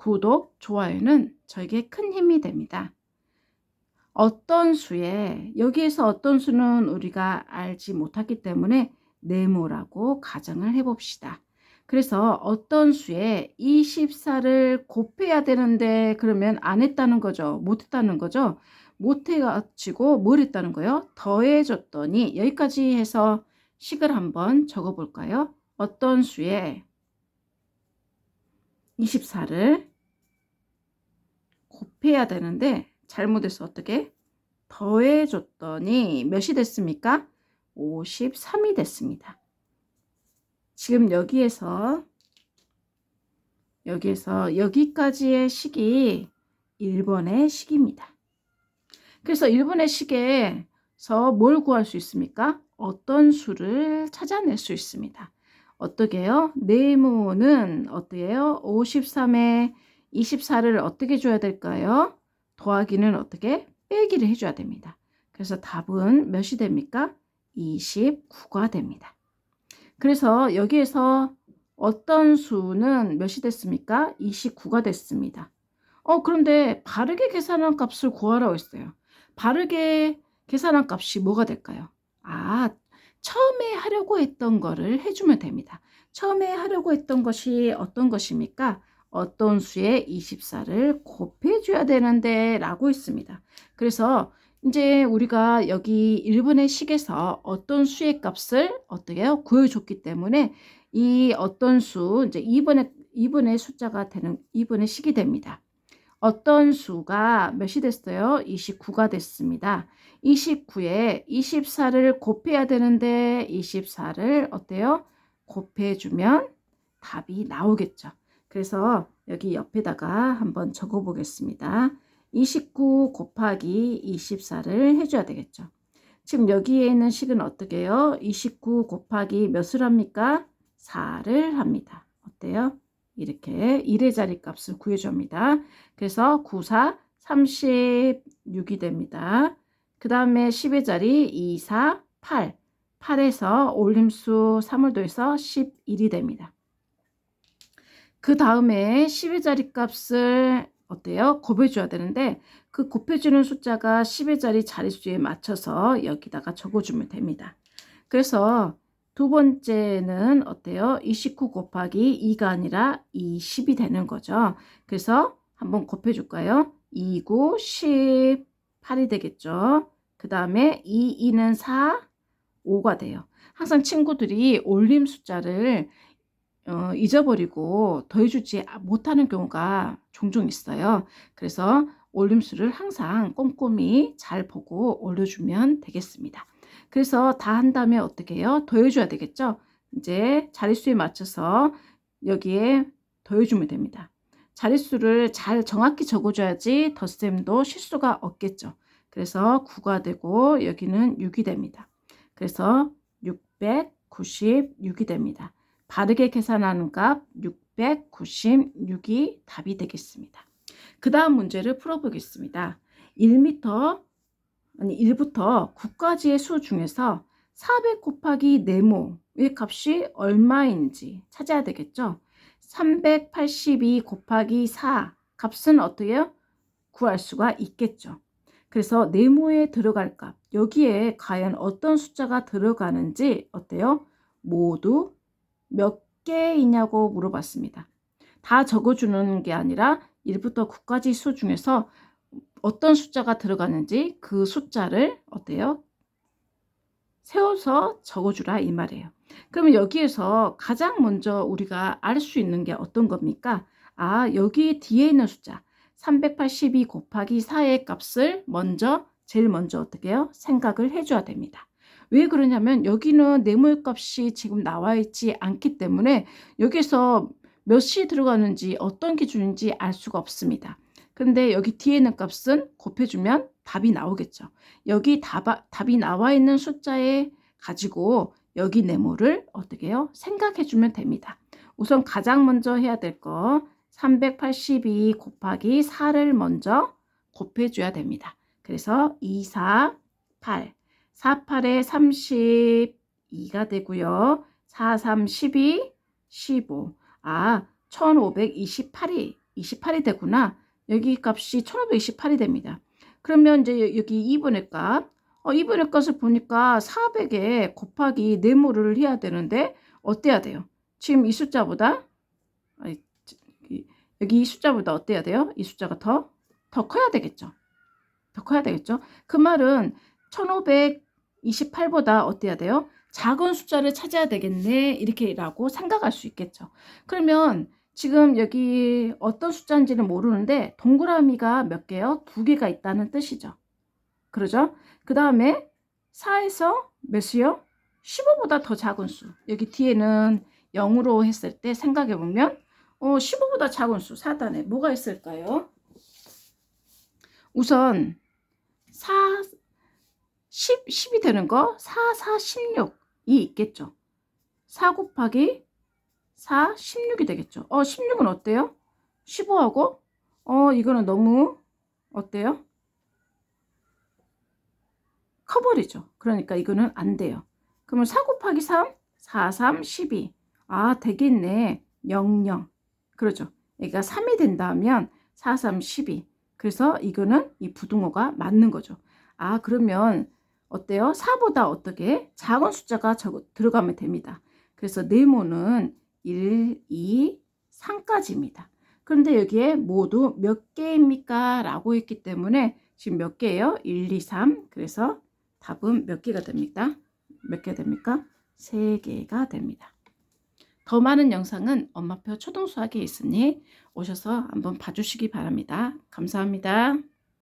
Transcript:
구독, 좋아요는 저에게 큰 힘이 됩니다. 어떤 수에 여기에서 어떤 수는 우리가 알지 못하기 때문에 네모라고 가정을 해봅시다. 그래서 어떤 수에 24를 곱해야 되는데 그러면 안 했다는 거죠. 못 했다는 거죠. 못 해가지고 뭘 했다는 거예요? 더해줬더니 여기까지 해서 식을 한번 적어볼까요? 어떤 수에 24를 곱해야 되는데 잘못해서 어떻게 더해줬더니 몇이 됐습니까? 53이 됐습니다. 지금 여기에서 여기에서 여기까지의 식이 1번의 식입니다. 그래서 1번의 식에서 뭘 구할 수 있습니까? 어떤 수를 찾아낼 수 있습니다. 어떻게요? 네모는 어떻게요? 53에 24를 어떻게 줘야 될까요? 더하기는 어떻게? 빼기를 해줘야 됩니다. 그래서 답은 몇이 됩니까? 29가 됩니다. 그래서 여기에서 어떤 수는 몇이 됐습니까? 29가 됐습니다. 어, 그런데 바르게 계산한 값을 구하라고 했어요. 바르게 계산한 값이 뭐가 될까요? 아, 처음에 하려고 했던 거를 해주면 됩니다. 처음에 하려고 했던 것이 어떤 것입니까? 어떤 수에 24를 곱해줘야 되는데 라고 했습니다. 그래서 이제 우리가 여기 1번의 식에서 어떤 수의 값을 어떻게 해요? 구해줬기 때문에 이 어떤 수, 이제 2번의, 2번의 숫자가 되는 2번의 식이 됩니다. 어떤 수가 몇이 됐어요? 29가 됐습니다. 29에 24를 곱해야 되는데 24를 어때요? 곱해주면 답이 나오겠죠. 그래서 여기 옆에다가 한번 적어 보겠습니다. 29 곱하기 24를 해줘야 되겠죠. 지금 여기에 있는 식은 어떻게 해요? 29 곱하기 몇을 합니까? 4를 합니다. 어때요? 이렇게 1의 자리 값을 구해줍니다. 그래서 9, 4, 36이 됩니다. 그 다음에 10의 자리 2, 4, 8. 8에서 올림수 3을 더해서 11이 됩니다. 그 다음에 10의 자리 값을 어때요? 곱해줘야 되는데 그 곱해주는 숫자가 10의 자리 자릿수에 맞춰서 여기다가 적어주면 됩니다. 그래서 두 번째는 어때요? 29 곱하기 2가 아니라 20이 되는 거죠. 그래서 한번 곱해줄까요? 2, 9, 18이 되겠죠. 그 다음에 2, 2는 4, 5가 돼요. 항상 친구들이 올림 숫자를 어, 잊어버리고 더해주지 못하는 경우가 종종 있어요. 그래서 올림수를 항상 꼼꼼히 잘 보고 올려주면 되겠습니다. 그래서 다 한 다음에 어떻게 해요? 더해줘야 되겠죠? 이제 자릿수에 맞춰서 여기에 더해주면 됩니다. 자릿수를 잘 정확히 적어줘야지 덧셈도 실수가 없겠죠. 그래서 9가 되고 여기는 6이 됩니다. 그래서 696이 됩니다. 바르게 계산하는 값 696이 답이 되겠습니다. 그 다음 문제를 풀어보겠습니다. 1m 아니 1부터 9까지의 수 중에서 400 곱하기 네모의 값이 얼마인지 찾아야 되겠죠. 382 곱하기 4 값은 어떻게? 구할 수가 있겠죠. 그래서 네모에 들어갈 값 여기에 과연 어떤 숫자가 들어가는지 어때요? 모두 몇 개이냐고 물어봤습니다. 다 적어주는 게 아니라 1부터 9까지 수 중에서 어떤 숫자가 들어가는지 그 숫자를 어때요? 세워서 적어주라 이 말이에요. 그러면 여기에서 가장 먼저 우리가 알 수 있는 게 어떤 겁니까? 아, 여기 뒤에 있는 숫자 382 곱하기 4의 값을 먼저 제일 먼저 어떻게 해요? 생각을 해줘야 됩니다. 왜 그러냐면 여기는 네모값이 지금 나와 있지 않기 때문에 여기서 몇이 들어가는지 어떤 기준인지 알 수가 없습니다. 근데 여기 뒤에 있는 값은 곱해주면 답이 나오겠죠. 여기 답, 답이 나와 있는 숫자에 가지고 여기 네모를 어떻게 해요? 생각해주면 됩니다. 우선 가장 먼저 해야 될 거 382 곱하기 4를 먼저 곱해줘야 됩니다. 그래서 2, 4, 8 48에 32가 되고요. 4, 3, 12, 15. 아, 1528이 1528이 되구나. 여기 값이 1528이 됩니다. 그러면 이제 여기 2분의 값, 어, 2분의 값을 보니까 400에 곱하기 네모를 해야 되는데 어때야 돼요? 지금 이 숫자보다 이- 여기 이 숫자보다 어때야 돼요? 이 숫자가 더, 더 커야 되겠죠. 더 커야 되겠죠. 그 말은 1528보다 어때야 돼요? 작은 숫자를 찾아야 되겠네. 이렇게라고 생각할 수 있겠죠. 그러면 지금 여기 어떤 숫자인지는 모르는데 동그라미가 몇 개요? 두 개가 있다는 뜻이죠. 그러죠? 그 다음에 4에서 몇이요? 15보다 더 작은 수. 여기 뒤에는 0으로 했을 때 생각해 보면 어, 15보다 작은 수 4단에 뭐가 있을까요? 우선 4 10, 10이 되는 거 4, 4, 16이 있겠죠. 4 곱하기 4, 16이 되겠죠. 어, 16은 어때요? 15하고 어, 이거는 너무 어때요? 커버리죠. 그러니까 이거는 안 돼요. 그러면 4 곱하기 3, 4, 3, 12. 아, 되겠네. 0, 0. 그러죠. 그러니까 3이 된다면 4, 3, 12. 그래서 이거는 이 부등호가 맞는 거죠. 아, 그러면 어때요? 4보다 어떻게 작은 숫자가 저, 들어가면 됩니다. 그래서 네모는 1, 2, 3까지입니다. 그런데 여기에 모두 몇 개입니까? 라고 했기 때문에 지금 몇 개예요? 1, 2, 3. 그래서 답은 몇 개가 됩니까? 몇 개 됩니까? 3개가 됩니다. 더 많은 영상은 엄마표 초등수학에 있으니 오셔서 한번 봐주시기 바랍니다. 감사합니다.